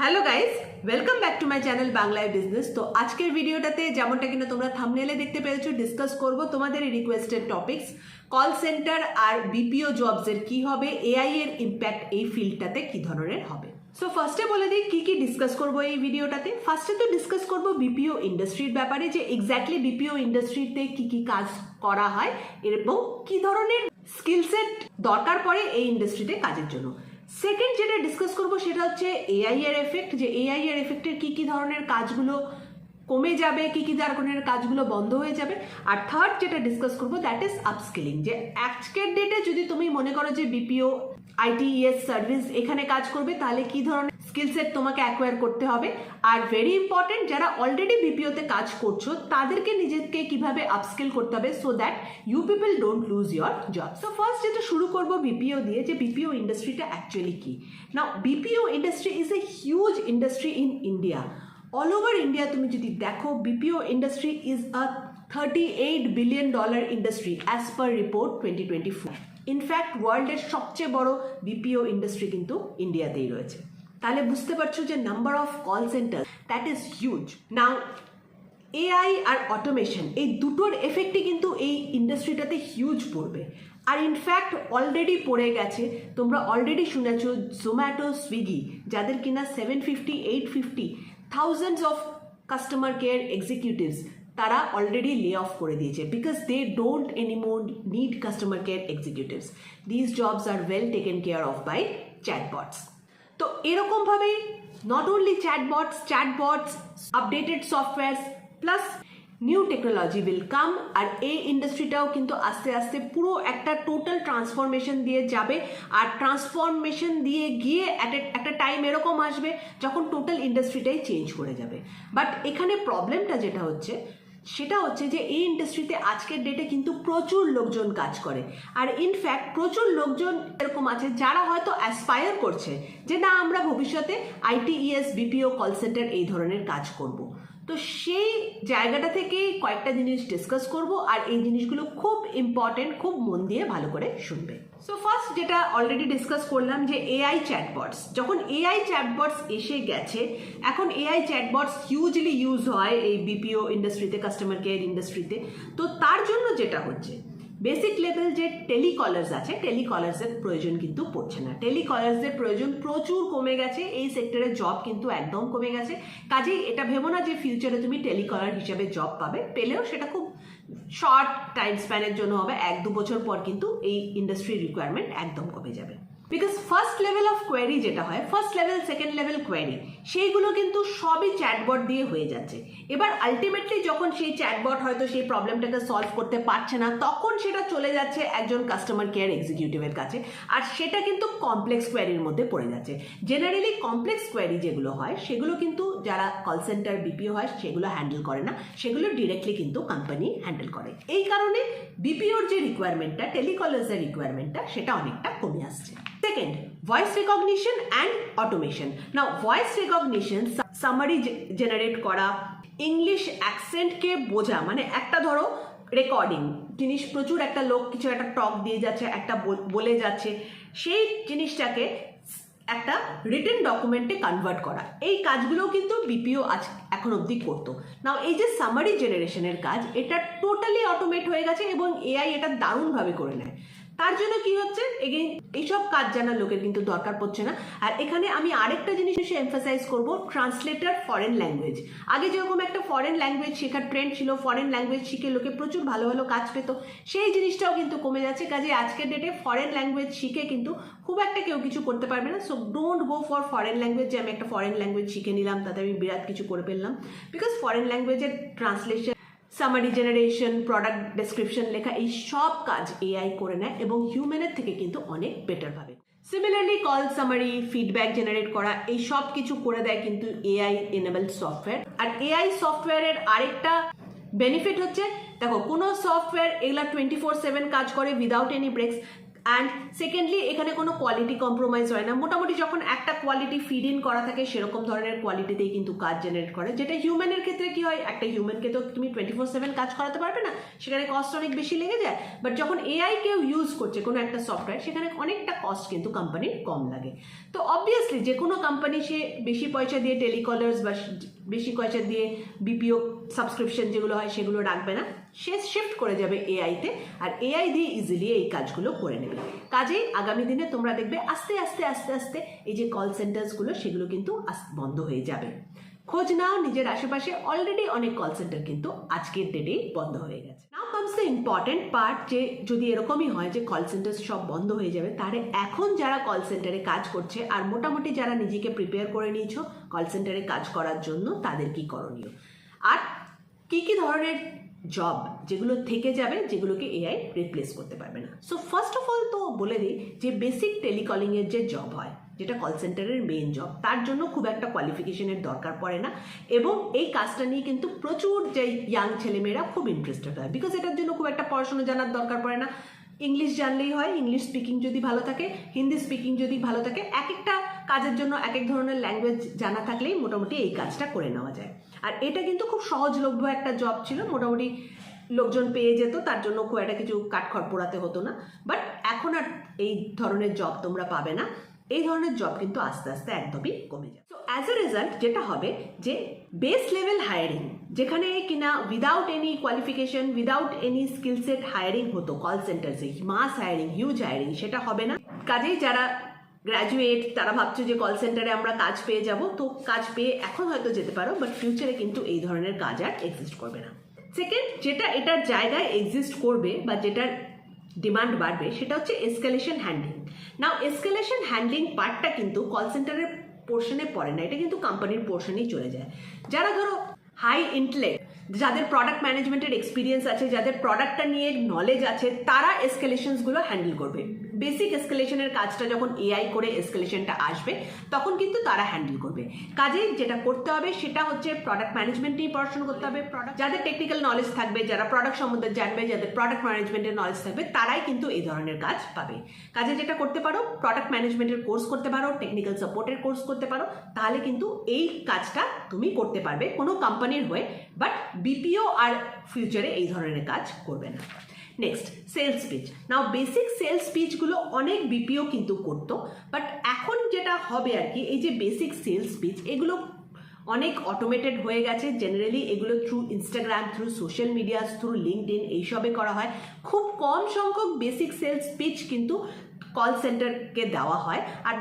Hello guys welcome back to my channel বাংলায় business তো আজকের ভিডিওটাতে যেমনটা কিনা তোমরা থামনেলে দেখতে পেরেছ ডিসকাস করব তোমাদের রিকোয়েস্টেড টপিকস কল সেন্টার আর বিপিও জবসের কি হবে এআই এর ইম্প্যাক্ট এই ফিল্ডটাতে কি ধরনের হবে। সো ফার্স্টে বলে দিই, কি কি ডিসকাস করব এই ভিডিওটাতে? ফার্স্টে তো ডিসকাস করব বিপিও ইন্ডাস্ট্রির ব্যাপারে, যে এক্স্যাক্টলি বিপিও ইন্ডাস্ট্রিতে কি কি কাজ করা হয়, এবং কি ধরনের স্কিল সেট দরকার পড়ে এই ইন্ডাস্ট্রিতে কাজের জন্য। সেকেন্ড যেটা ডিসকাস করব সেটা হচ্ছে এআই এর এফেক্ট যে এআই এর এফেক্টের কি কি ধরনের কাজগুলো কমে যাবে, কি কি ধরনের কাজগুলো বন্ধ হয়ে যাবে। আর থার্ড যেটা ডিসকাস করব দ্যাট ইজ আপস্কিলিং যে আজকের ডেটে যদি তুমি মনে করো যে বিপিও আইটিএস সার্ভিস এখানে কাজ করবে, তাহলে কি ধরনের স্কিল সেট তোমাকে অ্যাকোয়ার করতে হবে? আর ভেরি ইম্পর্টেন্ট যারা অলরেডি বিপিওতে কাজ করছ, তাদেরকে নিজেকে কীভাবে আপস্কিল করতে হবে? So that you people don't lose your job so first যেটা শুরু করব বিপিও দিয়ে, যে বিপিও ইন্ডাস্ট্রিটা অ্যাকচুয়ালি কি? না BPO industry is a huge industry in India all over India তুমি যদি দেখো BPO industry is a thirty eight billion dollar industry as per report twenty twenty four in fact ওয়ার্ল্ডের সবচেয়ে বড় বিপিও ইন্ডাস্ট্রি কিন্তু ইন্ডিয়াতেই রয়েছে। তাহলে বুঝতে পারছ যে number of call centre that is huge now AI R automation এই দুটোর এফেক্টই কিন্তু এই ইন্ডাস্ট্রিটাতে হিউজ পড়বে। আর ইনফ্যাক্ট অলরেডি পড়ে গেছে। তোমরা অলরেডি শুনেছ জোম্যাটো সুইগি যাদের কিনা seven fifty eight fifty thousands of customer care executives তারা অলরেডি লে অফ করে দিয়েছে because they don't any anymore need customer care executives this jobs are well taken care of by chatbots তো এরকমভাবেই not only chatbots chatbots updated softwares plus new technology will come আর এই ইন্ডাস্ট্রিটাও কিন্তু আস্তে আস্তে পুরো একটা টোটাল ট্রান্সফরমেশন দিয়ে যাবে আর ট্রান্সফরমেশন দিয়ে গিয়ে একটা টাইম এরকম আসবে যখন টোটাল ইন্ডাস্ট্রিটাই চেঞ্জ করে যাবে। বাট এখানে প্রবলেমটা যেটা হচ্ছে সেটা হচ্ছে যে এই ইন্ডাস্ট্রিতে আজকের ডেটে কিন্তু প্রচুর লোকজন কাজ করে। আর ইনফ্যাক্ট প্রচুর লোকজন এরকম আছে যারা হয়তো অ্যাসপায়ার করছে যে না আমরা ভবিষ্যতে আইটিইএস বিপিও কল সেন্টার এই ধরনের কাজ করব। তো সেই জায়গাটা থেকে কয়েকটা জিনিস ডিসকাস করব, আর এই জিনিসগুলো খুব ইম্পর্টেন্ট খুব মন দিয়ে ভালো করে শুনবে। সো ফার্স্ট যেটা অলরেডি ডিসকাস করলাম যে এআই চ্যাটবটস যখন এআই চ্যাটবটস এসে গেছে, এখন এআই চ্যাটবটস হিউজলি ইউজ হয় এই বিপিও ইন্ডাস্ট্রিতে কাস্টমার কেয়ার ইন্ডাস্ট্রিতে তো তার জন্য যেটা হচ্ছে বেসিক লেভেল যে টেলিকলার্স আছে টেলিকলার্সের প্রয়োজন কিন্তু পড়ছে না। টেলিকলার্সের প্রয়োজন প্রচুর কমে গেছে, এই সেক্টরে জব কিন্তু একদম কমে গেছে। কাজেই এটা ভেবো না যে ফিউচারে তুমি টেলিকলার হিসাবে জব পাবে, পেলেও সেটা খুব শর্ট টাইম স্প্যানের জন্য হবে, এক দু বছর পর কিন্তু এই ইন্ডাস্ট্রির রিকোয়ারমেন্ট একদম কমে যাবে। Because first level of query যেটা হয় first level second level query সেইগুলো কিন্তু সবই চ্যাটবট দিয়ে হয়ে যাচ্ছে। এবার আলটিমেটলি যখন সেই চ্যাটবট হয়তো সেই প্রবলেমটাকে সলভ করতে পারছে না, তখন সেটা চলে যাচ্ছে একজন কাস্টমার কেয়ার এক্সিকিউটিভের কাছে, আর সেটা কিন্তু কমপ্লেক্স কোয়ারির মধ্যে পড়ে যাচ্ছে। জেনারেলি কমপ্লেক্স কোয়ারি যেগুলো হয়, সেগুলো কিন্তু যারা কল সেন্টার বিপিও হয়, সেগুলো হ্যান্ডেল করে না। সেগুলো ডিরেক্টলি কিন্তু কোম্পানি হ্যান্ডেল করে। এই কারণে বিপিওর যে রিকোয়ারমেন্টটা টেলিকলার্সের রিকোয়ারমেন্টটা সেটা অনেকটা কমে আসছে। Second voice recognition and automation না ভয়েস রেকগনিশন সামারি জেনারেট করা ইংলিশ অ্যাকসেন্টকে বোঝা মানে একটা ধরো রেকর্ডিং জিনিস প্রচুর একটা লোক কিছু একটা টক দিয়ে যাচ্ছে, একটা বলে যাচ্ছে, সেই জিনিসটাকে একটা রিটেন ডকুমেন্টে কনভার্ট করা। এই কাজগুলোও কিন্তু বিপিও আজ এখন অবধি করতো। নাও এই যে সামারি জেনারেশনের কাজ, এটা টোটালি অটোমেট হয়ে গেছে এবং এআই এটা দারুণভাবে করে নেয়। তার জন্য কি হচ্ছে? এগেইন এইসব কাজ জানার লোকের কিন্তু দরকার পড়ছে না। আর এখানে আমি আরেকটা জিনিস এসে এমফাসাইজ করব ট্রান্সলেটার ফরেন ল্যাঙ্গুয়েজ আগে যেরকম একটা ফরেন ল্যাঙ্গুয়েজ শেখার ট্রেন্ড ছিল ফরেন ল্যাঙ্গুয়েজ শিখে লোকে প্রচুর ভালো ভালো কাজ পেত, সেই জিনিসটাও কিন্তু কমে যাচ্ছে। কাজে আজকের ডেটে ফরেন ল্যাঙ্গুয়েজ শিখে কিন্তু খুব একটা কেউ কিছু করতে পারবে না। So don't go for foreign language যে আমি একটা ফরেন ল্যাঙ্গুয়েজ শিখে নিলাম, তাতে আমি বিরাট কিছু করে ফেললাম। Because foreign ল্যাঙ্গুয়েজের translation summary generation product description লেখা এই সব কাজ এআই করে নেয় এবং হিউম্যানের থেকে কিন্তু অনেক বেটার ভাবে। Similarly call summary feedback generate করা, এই সব কিছু করে দেয় কিন্তু এআই এনেবল সফটওয়্যার আর এআই সফটওয়্যারের আরেকটা বেনিফিট হচ্ছে, দেখো কোনো সফটওয়্যার এগুলা টোয়েন্টি ফোর সেভেন কাজ করে without any breaks and secondly এখানে কোনো কোয়ালিটি কম্প্রোমাইজ হয় না। মোটামুটি যখন একটা কোয়ালিটি ফিড ইন করা থাকে, সেরকম ধরনের কোয়ালিটিতেই কিন্তু কাজ জেনারেট করে। যেটা হিউম্যানের ক্ষেত্রে কি হয়, একটা হিউম্যানকে তো তুমি টোয়েন্টি ফোর সেভেন কাজ করাতে পারবে না, সেখানে কস্ট অনেক বেশি লেগে যায়। বাট যখন এআই কেউ ইউজ করছে কোনো একটা সফটওয়্যার সেখানে অনেকটা কস্ট কিন্তু কোম্পানির কম লাগে। তো অবভিয়াসলি যে কোনো কোম্পানি সে বেশি পয়সা দিয়ে টেলিকলার্স বা বেশি পয়সা দিয়ে বিপিও সাবস্ক্রিপশন যেগুলো হয় সেগুলো রাখবে না। সে শিফট করে যাবে এআইতে আর এআই দিয়ে ইজিলি এই কাজগুলো করে নেবে। কাজেই আগামী দিনে তোমরা দেখবে আস্তে আস্তে আস্তে আস্তে এই যে কল সেন্টার্সগুলো সেগুলো কিন্তু বন্ধ হয়ে যাবে। খোঁজ নাও, নিজের আশেপাশে অলরেডি অনেক কল সেন্টার কিন্তু আজকের ডেটেই বন্ধ হয়ে গেছে। Now comes the important part যে, যদি এরকমই হয় যে কল সেন্টার সব বন্ধ হয়ে যাবে, তাহলে এখন যারা কল সেন্টারে কাজ করছে আর মোটামুটি যারা নিজেকে প্রিপেয়ার করে নিয়েছো কল সেন্টারে কাজ করার জন্য তাদের কি করণীয়? আর কি কি ধরনের জব যেগুলো থেকে যাবে, যেগুলোকে এআই রিপ্লেস করতে পারবে না? সো ফার্স্ট অফ অল তো বলে দিই যে বেসিক টেলিকলিংয়ের যে জব হয় যেটা কল সেন্টারের মেইন জব তার জন্য খুব একটা কোয়ালিফিকেশনের দরকার পড়ে না। এবং এই কাজটা নিয়ে কিন্তু প্রচুর যে ইয়াং ছেলেমেয়েরা খুব ইন্টারেস্টেড হয়। বিকজ এটার জন্য খুব একটা পড়াশোনা জানার দরকার পড়ে না। ইংলিশ জানলেই হয়। ইংলিশ স্পিকিং যদি ভালো থাকে হিন্দি স্পিকিং যদি ভালো থাকে এক একটা কাজের জন্য এক এক ধরনের ল্যাঙ্গুয়েজ জানা থাকলেই মোটামুটি এই কাজটা করে নেওয়া যায়। আর এটা কিন্তু খুব সহজলভ্য একটা জব ছিল। মোটামুটি লোকজন পেয়ে যেত, তার জন্য খুব একটা কিছু কাঠখড় পোড়াতে হতো না। বাট এখন আর এই ধরনের জব তোমরা পাবে না। এই ধরনের জব কিন্তু আস্তে আস্তে একদমই কমে যাবে। তো অ্যাজ এ রেজাল্ট যেটা হবে যে বেস লেভেল হায়ারিং যেখানে কিনা without any qualification without any skill set hiring হতো কল সেন্টার্সে মাস হায়ারিং হিউজ হায়ারিং সেটা হবে না। কাজেই যারা গ্র্যাজুয়েট তারা ভাবছে যে কল সেন্টারে আমরা কাজ পেয়ে যাব, তো কাজ পেয়ে এখন হয়তো যেতে পারো বাট ফিউচারে কিন্তু এই ধরনের কাজ আর এক্সিস্ট করবে না। সেকেন্ড যেটা এটার জায়গায় এক্সিস্ট করবে বা যেটার ডিমান্ড বাড়বে, সেটা হচ্ছে escalation handling now escalation handling পার্টটা কিন্তু কল সেন্টারের পোর্শনে পড়ে না, এটা কিন্তু কোম্পানির পোর্শনেই চলে যায়। যারা ধরো হাই ইন্টেলেক্ট যাদের প্রোডাক্ট ম্যানেজমেন্টের এক্সপিরিয়েন্স আছে, যাদের প্রোডাক্টটা নিয়ে নলেজ আছে, তারা এসকেলেশনসগুলো হ্যান্ডেল করবে। বেসিক এসকেলেশনের কাজটা যখন এআই করে এসকেলেশনটা আসবে, তখন কিন্তু তারা হ্যান্ডেল করবে। কাজে যেটা করতে হবে সেটা হচ্ছে প্রোডাক্ট ম্যানেজমেন্ট নিয়ে পড়াশোনা করতে হবে। প্রোডাক্ট যাদের টেকনিক্যাল নলেজ থাকবে, যারা প্রোডাক্ট সম্বন্ধে জানবে, যাদের প্রোডাক্ট ম্যানেজমেন্টের নলেজ থাকবে, তারাই কিন্তু এই ধরনের কাজ পাবে। কাজে যেটা করতে পারো প্রোডাক্ট ম্যানেজমেন্টের কোর্স করতে পারো টেকনিক্যাল সাপোর্টের কোর্স করতে পারো, তাহলে কিন্তু এই কাজটা তুমি করতে পারবে। কোনো কোম্পানির হয়ে বাট বিপিও আর ফিউচারে এই ধরনের কাজ করবে না। Next sales speech now basic sales স্পিচগুলো অনেক বিপিও কিন্তু করতো বাট এখন যেটা হবে আর কি, এই যে বেসিক সেলস স্পিচ এগুলো অনেক অটোমেটেড হয়ে গেছে। জেনারেলি এগুলো through Instagram through social media through LinkedIn এইসবে করা হয়। খুব কম সংখ্যক বেসিক সেলস স্পিচ কিন্তু কল সেন্টারকে দেওয়া হয়, আর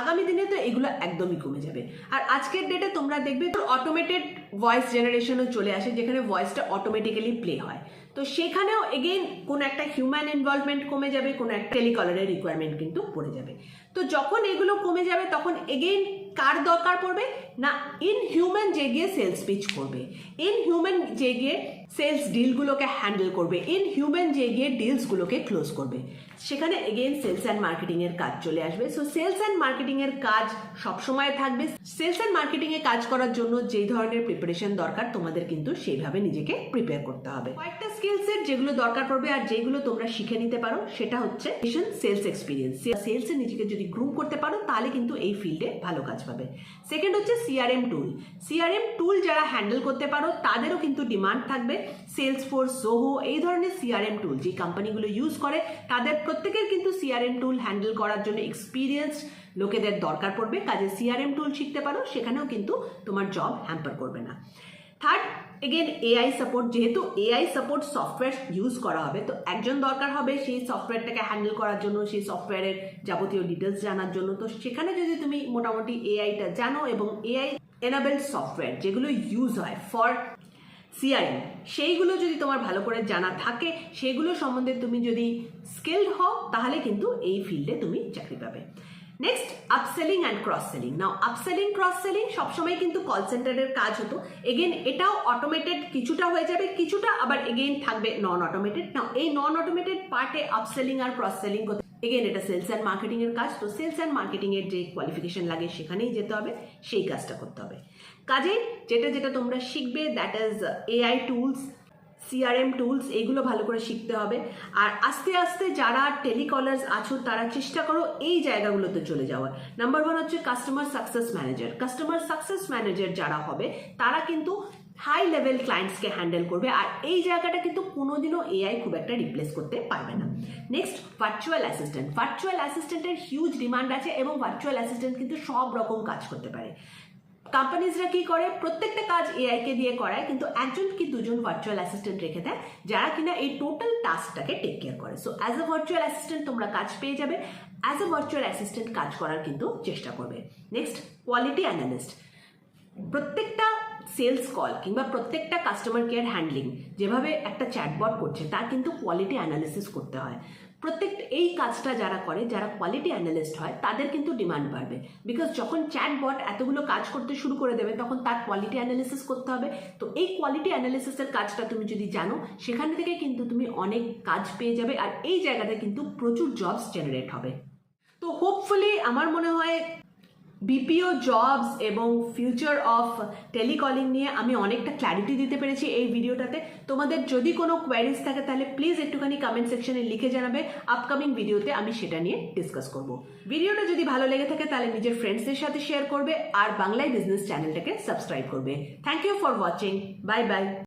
আগামী দিনে তো এগুলো একদমই কমে যাবে। আর আজকের ডেটে তোমরা দেখবে অটোমেটেড ভয়েস জেনারেশনও চলে আসে, যেখানে ভয়েসটা অটোমেটিক্যালি প্লে হয়। তো সেখানেও এগেইন কোনো একটা হিউম্যান ইনভলভমেন্ট কমে যাবে, কোনো একটা টেলিকলারের রিকোয়ারমেন্ট কিন্তু পড়ে যাবে। তো যখন এগুলো কমে যাবে, তখন এগেইন কার দরকার পড়বে? না ইন হিউম্যান যে গিয়ে সেলস পিচ করবে। ইন হিউম্যান যে গিয়ে সেলস ডিলগুলোকে হ্যান্ডেল করবে। ইন হিউম্যান যে গিয়ে ডিলসগুলোকে ক্লোজ করবে। সেখানে এগেইন সেলস অ্যান্ড মার্কেটিংয়ের কাজ চলে আসবে। সো সেলস অ্যান্ড মার্কেটিংয়ের কাজ সবসময় থাকবে। সেলস অ্যান্ড মার্কেটিংয়ে কাজ করার জন্য যেই ধরনের প্রিপারেশন দরকার, তোমাদের কিন্তু সেইভাবে নিজেকে প্রিপেয়ার করতে হবে। কয়েকটা স্কিল সেট যেগুলো দরকার পড়বে আর যেগুলো তোমরা শিখে নিতে পারো, সেটা হচ্ছে সেলস এক্সপিরিয়েন্স সেলসে নিজেকে যদি গ্রুম করতে পারো, তাহলে কিন্তু এই ফিল্ডে ভালো কাজ পাবে। সেকেন্ড হচ্ছে সিআরএম টুল সিআরএম টুল যারা হ্যান্ডেল করতে পারো তাদেরও কিন্তু ডিমান্ড থাকবে। সেলস ফোর্স জোহো এই ধরনের সিআরএম টুল যে কোম্পানিগুলো ইউজ করে, তাদের প্রত্যেকের কিন্তু সিআরএম টুল হ্যান্ডেল করার জন্য এক্সপিরিয়েন্স লোকেদের দরকার পড়বে। কাজে সিআরএম টুল শিখতে পারো, সেখানেও কিন্তু তোমার জব হ্যাম্পার করবে না। থার্ড এগেন এআই সাপোর্ট যেহেতু এআই সাপোর্ট সফটওয়্যার ইউজ করা হবে, তো একজন দরকার হবে সেই সফটওয়্যারটাকে হ্যান্ডেল করার জন্য, সেই সফটওয়্যারের যাবতীয় ডিটেলস জানার জন্য। তো সেখানে যদি তুমি মোটামুটি এআইটা জানো এবং এআই এনাবেলড সফটওয়্যার যেগুলো ইউজ হয় ফর সিআরএম সেইগুলো যদি তোমার ভালো করে জানা থাকে, সেগুলো সম্বন্ধে তুমি যদি স্কিলড হও, তাহলে কিন্তু এই ফিল্ডে তুমি চাকরি পাবে। Next upselling and cross selling now upselling cross selling সবসময় কিন্তু কল সেন্টারের কাজ হতো। এগেন এটাও অটোমেটেড কিছুটা হয়ে যাবে, কিছুটা আবার এগেন থাকবে নন অটোমেটেড নাও এই নন অটোমেটেড পার্টে আপসেলিং আর ক্রস সেলিং করতে এগেন এটা সেলস অ্যান্ড মার্কেটিং এর কাজ। তো সেলস অ্যান্ড মার্কেটিং এর যে কোয়ালিফিকেশন লাগে, সেখানেই যেতে হবে, সেই কাজটা করতে হবে। কাজে যেটা যেটা তোমরা শিখবে that is AI tools CRM tools এগুলো ভালো করে শিখতে হবে। আর আস্তে আস্তে যারা টেলিকলার্স আছো, তারা চেষ্টা করো এই জায়গাগুলোতে চলে যাওয়ার। নাম্বার ওয়ান হচ্ছে customer success manager customer success manager যারা হবে, তারা কিন্তু হাই লেভেল ক্লায়েন্টসকে হ্যান্ডেল করবে। আর এই জায়গাটা কিন্তু কোনোদিনও এআই খুব একটা রিপ্লেস করতে পারবে না। নেক্সট ভার্চুয়াল অ্যাসিস্ট্যান্ট ভার্চুয়াল অ্যাসিস্ট্যান্টের হিউজ ডিমান্ড আছে এবং ভার্চুয়াল অ্যাসিস্ট্যান্ট কিন্তু সব রকম কাজ করতে পারে। কোম্পানিজরা কি করে? প্রত্যেকটা কাজ এআই কে দিয়ে করায়, কিন্তু একজন কি দুজন ভার্চুয়াল অ্যাসিস্ট্যান্ট রেখে দেয়, যারা কিনা এই টোটাল টাস্কটাকে টেক কেয়ার করে। So as a virtual assistant তোমরা কাজ পেয়ে যাবে অ্যাজ এ ভার্চুয়াল অ্যাসিস্ট্যান্ট কাজ করার কিন্তু চেষ্টা করবে। নেক্সট কোয়ালিটি অ্যানালিস্ট প্রত্যেকটা সেলস কল কিংবা প্রত্যেকটা কাস্টমার কেয়ার হ্যান্ডলিং যেভাবে একটা চ্যাটবট করছে, তার কিন্তু কোয়ালিটি অ্যানালিসিস করতে হয়। প্রত্যেক, এই কাজটা যারা করে, যারা কোয়ালিটি অ্যানালিস্ট হয়, তাদের কিন্তু ডিমান্ড বাড়বে। বিকজ যখন চ্যাটবট এতগুলো কাজ করতে শুরু করে দেবে, তখন তার কোয়ালিটি অ্যানালিসিস করতে হবে। তো এই কোয়ালিটি অ্যানালিসিসের কাজটা তুমি যদি জানো, সেখান থেকে কিন্তু তুমি অনেক কাজ পেয়ে যাবে, আর এই জায়গাতে কিন্তু প্রচুর জবস জেনারেট হবে। তো হোপফুলি আমার মনে হয় বিপিও জবস এবং ফিউচার অফ টেলিকলিং নিয়ে আমি অনেকটা ক্ল্যারিটি দিতে পেরেছি এই ভিডিওটাতে। তোমাদের যদি কোনো কোয়ারিজ থাকে তাহলে প্লিজ একটুখানি কমেন্ট সেকশনে লিখে জানাবে। আপকামিং ভিডিওতে আমি সেটা নিয়ে ডিসকাস করব। ভিডিওটা যদি ভালো লেগে থাকে তাহলে নিজের ফ্রেন্ডসদের সাথে শেয়ার করবে আর বাংলায় বিজনেস চ্যানেলটাকে সাবস্ক্রাইব করবে। Thank you for watching bye bye